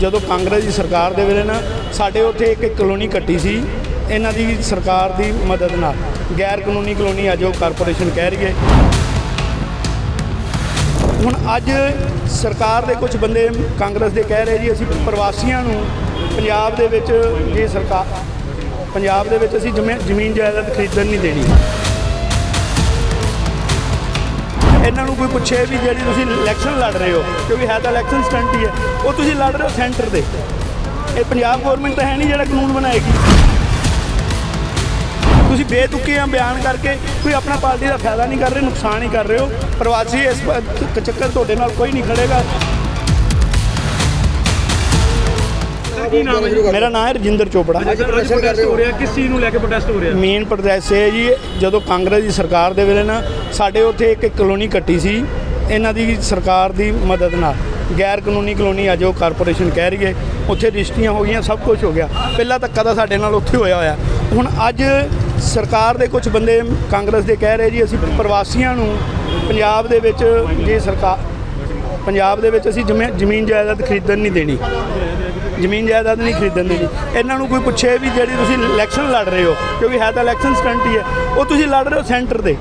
ਜਦੋਂ ਕਾਂਗਰਸ ਦੀ ਸਰਕਾਰ ਦੇ ਵੇਲੇ ਨਾ, ਸਾਡੇ ਉੱਥੇ ਇੱਕ ਕਲੋਨੀ ਕੱਟੀ ਸੀ। ਇਹਨਾਂ ਦੀ ਸਰਕਾਰ ਦੀ ਮਦਦ ਨਾਲ। ਗੈਰ ਕਾਨੂੰਨੀ ਕਲੋਨੀ ਅੱਜ ਉਹ ਕਾਰਪੋਰੇਸ਼ਨ ਕਹਿ ਰਹੀ ਹੈ। ਹੁਣ ਅੱਜ ਸਰਕਾਰ ਦੇ ਕੁਝ ਬੰਦੇ ਕਾਂਗਰਸ ਦੇ ਕਹਿ ਰਹੇ ਜੀ, ਅਸੀਂ ਪ੍ਰਵਾਸੀਆਂ ਨੂੰ ਪੰਜਾਬ ਦੇ ਵਿੱਚ ਜੇ ਸਰਕਾਰ ਪੰਜਾਬ ਦੇ ਵਿੱਚ ਅਸੀਂ ਜ਼ਮੀ- ਜ਼ਮੀਨ ਜਾਇਦਾਦ ਖਰੀਦਣ ਨਹੀਂ ਦੇਣੀ। ਇਹਨਾਂ ਨੂੰ ਕੋਈ ਪੁੱਛੇ ਵੀ ਜਿਹੜੀ ਤੁਸੀਂ ਇਲੈਕਸ਼ਨ ਲੜ ਰਹੇ ਹੋ, ਕਿਉਂਕਿ ਹੈ ਤਾਂ ਇਲੈਕਸ਼ਨ ਸਟੰਟ ਹੀ ਹੈ। ਉਹ ਤੁਸੀਂ ਲੜ ਰਹੇ ਹੋ ਸੈਂਟਰ ਦੇ ਇਹ ਪੰਜਾਬ ਗਵਰਨਮੈਂਟ ਤਾਂ ਹੈ ਨਹੀਂ ਜਿਹੜਾ ਕਾਨੂੰਨ ਬਣਾਏਗੀ। ਤੁਸੀਂ ਬੇਤੁਕੀਆਂ ਬਿਆਨ ਕਰਕੇ ਕੋਈ ਆਪਣਾ ਪਾਰਟੀ ਦਾ ਫਾਇਦਾ ਨਹੀਂ ਕਰ ਰਹੇ, ਨੁਕਸਾਨ ਹੀ ਕਰ ਰਹੇ ਹੋ। ਪ੍ਰਵਾਸੀ ਇਸ ਚੱਕਰ ਤੁਹਾਡੇ ਨਾਲ ਕੋਈ ਨਹੀਂ ਖੜੇਗਾ। ਕੀ ਨਾਮ ਹੈ ਜੀ? ਮੇਰਾ ਨਾਮ ਹੈ ਰਜਿੰਦਰ ਚੋਪੜਾ। ਅੱਜ ਪ੍ਰੋਟੈਸਟ ਹੋ ਰਿਹਾ ਕਿਸ ਚੀਜ਼ ਨੂੰ ਲੈ ਕੇ ਪ੍ਰੋਟੈਸਟ ਹੋ ਰਿਹਾ? ਮੇਨ ਪ੍ਰੋਟੈਸਟ ਇਹ ਹੈ ਜੀ ਜਦੋਂ ਕਾਂਗਰਸ ਦੀ ਸਰਕਾਰ ਦੇ ਵੇਲੇ ਨਾ ਸਾਡੇ ਉੱਥੇ ਇੱਕ ਕਲੋਨੀ ਕੱਟੀ ਸੀ ਇਹਨਾਂ ਦੀ ਸਰਕਾਰ ਦੀ ਮਦਦ ਨਾਲ। ਗੈਰ ਕਾਨੂੰਨੀ ਕਲੋਨੀ ਅੱਜ ਉਹ ਕਾਰਪੋਰੇਸ਼ਨ ਕਹਿ ਰਹੀ ਹੈ ਉੱਥੇ ਰਜਿਸਟਰੀਆਂ ਹੋ ਗਈਆਂ ਸਭ ਕੁਝ ਹੋ ਗਿਆ। ਪਹਿਲਾਂ ਧੱਕਾ ਤਾਂ ਸਾਡੇ ਨਾਲ ਉੱਥੇ ਹੋਇਆ ਹੋਇਆ। ਹੁਣ ਅੱਜ ਸਰਕਾਰ ਦੇ ਕੁਝ ਬੰਦੇ ਕਾਂਗਰਸ ਦੇ ਕਹਿ ਰਹੇ ਜੀ ਅਸੀਂ ਪ੍ਰਵਾਸੀਆਂ ਨੂੰ ਪੰਜਾਬ ਦੇ ਵਿੱਚ ਜੇ ਸਰਕਾਰ ਪੰਜਾਬ ਦੇ ਵਿੱਚ ਅਸੀਂ ਜ਼ਮੀ- ਜ਼ਮੀਨ ਜਾਇਦਾਦ ਖਰੀਦਣ ਨਹੀਂ ਦੇਣੀ। ਜ਼ਮੀਨ ਜਾਇਦਾਦ ਨਹੀਂ ਖਰੀਦਣ ਦੇਣੀ। ਇਹਨਾਂ ਨੂੰ ਕੋਈ ਪੁੱਛੇ ਵੀ ਜਿਹੜੀ ਤੁਸੀਂ ਇਲੈਕਸ਼ਨ ਲੜ ਰਹੇ ਹੋ, ਕਿਉਂਕਿ ਹੈ ਤਾਂ ਇਲੈਕਸ਼ਨ ਸਟੰਟ ਹੀ ਹੈ। ਉਹ ਤੁਸੀਂ ਲੜ ਰਹੇ ਹੋ ਸੈਂਟਰ ਦੇ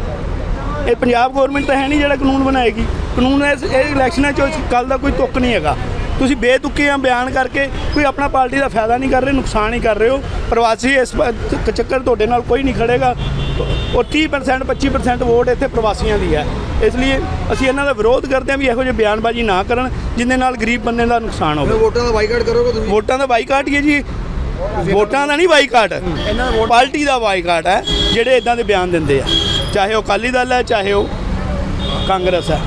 ਇਹ ਪੰਜਾਬ ਗਵਰਨਮੈਂਟ ਤਾਂ ਹੈ ਨਹੀਂ ਜਿਹੜਾ ਕਾਨੂੰਨ ਬਣਾਏਗੀ। ਕਾਨੂੰਨ ਇਸ ਇਹ ਇਲੈਕਸ਼ਨਾਂ 'ਚ ਕੱਲ ਦਾ ਕੋਈ ਤੁੱਕ ਨਹੀਂ ਹੈਗਾ। ਤੁਸੀਂ ਬੇਤੁਕੀਆਂ ਬਿਆਨ ਕਰਕੇ ਕੋਈ ਆਪਣਾ ਪਾਰਟੀ ਦਾ ਫਾਇਦਾ ਨਹੀਂ ਕਰ ਰਹੇ, ਨੁਕਸਾਨ ਹੀ ਕਰ ਰਹੇ ਹੋ। ਪ੍ਰਵਾਸੀ ਇਸ ਚੱਕਰ ਤੁਹਾਡੇ ਨਾਲ ਕੋਈ ਨਹੀਂ ਖੜੇਗਾ। ਔਰ 30% 25% ਵੋਟ ਇੱਥੇ ਪ੍ਰਵਾਸੀਆਂ ਦੀ ਹੈ। ਇਸ ਲਈ ਅਸੀਂ ਇਹਨਾਂ ਦਾ ਵਿਰੋਧ ਕਰਦੇ ਹਾਂ ਵੀ ਇਹੋ ਜਿਹੇ ਬਿਆਨਬਾਜ਼ੀ ਨਾ ਕਰਨ ਜਿੰਦੇ ਨਾਲ ਗਰੀਬ ਬੰਦੇ ਦਾ ਨੁਕਸਾਨ ਹੋਵੇ। ਵੋਟਾਂ ਦਾ ਬਾਈਕਾਟ ਕਰੋਗੇ ਤੁਸੀਂ? ਵੋਟਾਂ ਦਾ ਬਾਈਕਾਟ ਹੀ ਹੈ ਜੀ। ਵੋਟਾਂ ਦਾ ਨਹੀਂ ਬਾਈਕਾਟ। ਪਾਰਟੀ ਦਾ ਬਾਈਕਾਟ ਹੈ ਜਿਹੜੇ ਇਦਾਂ ਦੇ ਬਿਆਨ ਦਿੰਦੇ ਆ। ਚਾਹੇ ਉਹ ਅਕਾਲੀ ਦਲ ਹੈ ਚਾਹੇ ਉਹ ਕਾਂਗਰਸ ਹੈ।